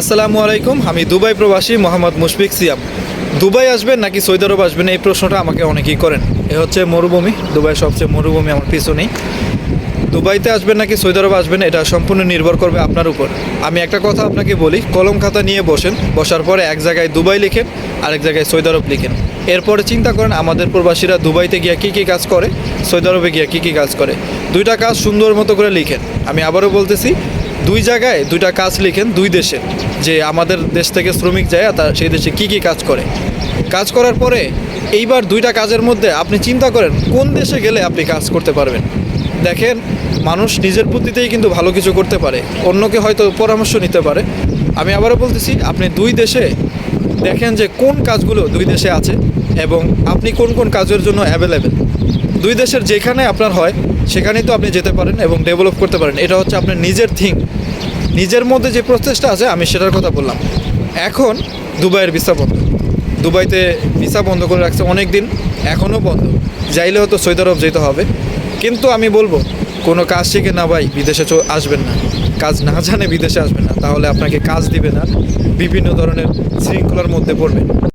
আসসালামু আলাইকুম, আমি দুবাই প্রবাসী মোহাম্মদ মুশফিক সিয়াম। দুবাই আসবেন নাকি সৌদি আরব আসবেন, এই প্রশ্নটা আমাকে অনেকেই করেন। এ হচ্ছে মরুভূমি, দুবাই সবচেয়ে মরুভূমি আমার পিছনেই। দুবাইতে আসবেন নাকি সৌদি আরব আসবেন, এটা সম্পূর্ণ নির্ভর করবে আপনার উপর। আমি একটা কথা আপনাকে বলি, কলম খাতা নিয়ে বসেন, বসার পরে এক জায়গায় দুবাই লিখেন, আরেক জায়গায় সৌদি আরব লিখেন। এরপরে চিন্তা করেন, আমাদের প্রবাসীরা দুবাইতে গিয়ে কী কী কাজ করে, সৌদি আরবে গিয়ে কী কী কাজ করে। দুইটা কাজ সুন্দর মতো করে লিখেন। আমি আবারও বলতেছি দুই জায়গায় দুইটা কাজ লিখেন, দুই দেশে। যে আমাদের দেশ থেকে শ্রমিক যায় তার সেই দেশে কী কী কাজ করে। কাজ করার পরে এইবার দুইটা কাজের মধ্যে আপনি চিন্তা করেন, কোন দেশে গেলে আপনি কাজ করতে পারবেন? দেখেন, মানুষ নিজের বুদ্ধিতেই কিন্তু ভালো কিছু করতে পারে। অন্যকে হয়তো পরামর্শ নিতে পারে। আমি আবারও বলতেছি, আপনি দুই দেশে দেখেন যে কোন কাজগুলো দুই দেশে আছে এবং আপনি কোন কোন কাজের জন্য অ্যাভেলেবেল দুই দেশের যেখানে আপনার হয়, সেখানেই তো আপনি যেতে পারেন এবং ডেভেলপ করতে পারেন। এটা হচ্ছে আপনার নিজের থিং নিজের মধ্যে যে প্রচেষ্টা আছে, আমি সেটার কথা বললাম। এখন দুবাইয়ের ভিসা বন্ধ। দুবাইতে ভিসা বন্ধ করে রাখছে অনেক দিন এখনও বন্ধ। যাইলে হয়তো সৌদি আরব যেতে হবে। কিন্তু আমি বলব, কোনো কাজ শিখে না ভাই, বিদেশে আসবেন না। কাজ না জানে বিদেশে আসবেন না। তাহলে আপনাকে কাজ দিবে না। বিভিন্ন ধরনের শৃঙ্খলার মধ্যে পড়বেন।